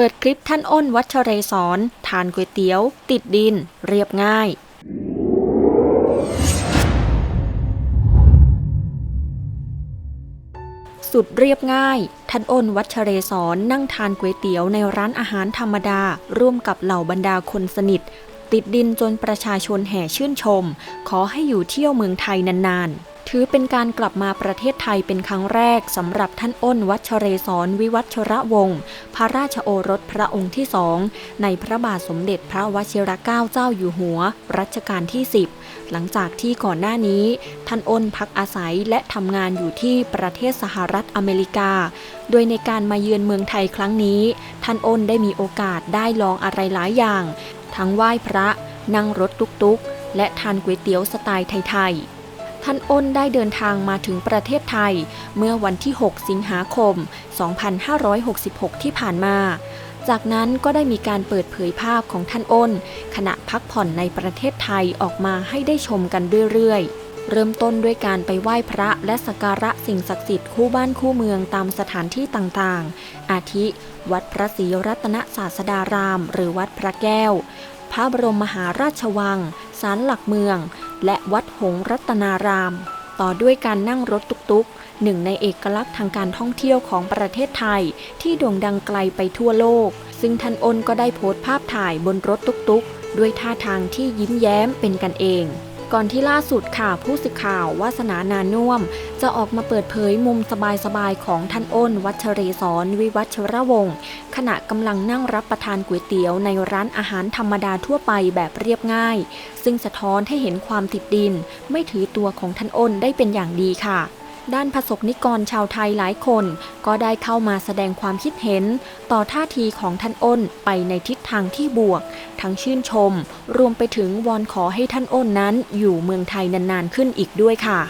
เปิดคลิปท่านอ้นวัชเรศรทานก๋วยเตี๋ยว ติดดิน เรียบง่าย สุดเรียบง่าย ท่านอ้นวัชเรศรนั่งทานก๋วยเตี๋ยวในร้านอาหารธรรมดา ร่วมกับเหล่าบรรดาคนสนิท ติดดินจนประชาชนแห่ชื่นชม ขอให้อยู่เที่ยวเมืองไทยนานๆ ถือเป็นการกลับมาประเทศไทยเป็นครั้งแรกสำหรับท่านอ้นวัชเรศรวิวัชระวงศ์พระราชโอรสพระองค์ที่สองในพระบาทสมเด็จพระวชิรเกล้าเจ้าอยู่หัว รัชกาลที่ 10 หลังจากที่ก่อนหน้านี้ ท่านอ้นพักอาศัยและทำงานอยู่ที่ประเทศสหรัฐอเมริกา โดยในการมาเยือนเมืองไทยครั้งนี้ ท่านอ้นได้มีโอกาสได้ลองอะไรหลายอย่าง ทั้งไหว้พระ นั่งรถตุกๆ และทานก๋วยเตี๋ยวสไตล์ไทยๆ ท่านอ้นได้เดินทางมาถึงประเทศไทย เมื่อวันที่ 6 สิงหาคม 2566 ที่ผ่านมา จากนั้นก็ได้มีการเปิดเผยภาพของท่านอ้น ขณะพักผ่อนในประเทศไทยออกมาให้ได้ชมกันเรื่อยๆเริ่มต้นด้วยการไปไหว้พระและสักการะสิ่งศักดิ์สิทธิ์คู่บ้านคู่เมืองตามสถานที่ต่างๆ อาทิ วัดพระศรีรัตนศาสดาราม หรือวัดพระแก้ว พระบรมมหาราชวัง ศาลหลักเมือง และวัดหงรัตนาราม ต่อด้วยการนั่งรถตุกๆหนึ่งในเอกลักษณ์ทางการท่องเที่ยวของประเทศไทย ที่โด่งดังไกลไปทั่วโลก ซึ่งท่านอ้นก็ได้โพสต์ภาพถ่ายบนรถตุกๆ ด้วยท่าทางที่ยิ้มแย้มเป็นกันเอง ก่อนที่ล่าสุดค่ะผู้สื่อข่าววาสนานานุ่ม จะออกมาเปิดเผยมุมสบายๆของท่านอ้น วัชรีสอนวิวัชระวงศ์ขณะกำลังนั่งรับประทานก๋วยเตี๋ยวในร้านอาหารธรรมดาทั่วไปแบบเรียบง่าย ซึ่งสะท้อนให้เห็นความติดดิน ไม่ถือตัวของท่านอ้นได้เป็นอย่างดีค่ะ ด้านประสบนิกรชาวไทยหลายคน ก็ได้เข้ามาแสดงความคิดเห็น ต่อท่าทีของท่านอ้นไปในทิศทางที่บวก ทั้งชื่นชม รวมไปถึงวอนขอให้ท่านอ้นนั้นอยู่เมืองไทยนานๆขึ้นอีกด้วยค่ะ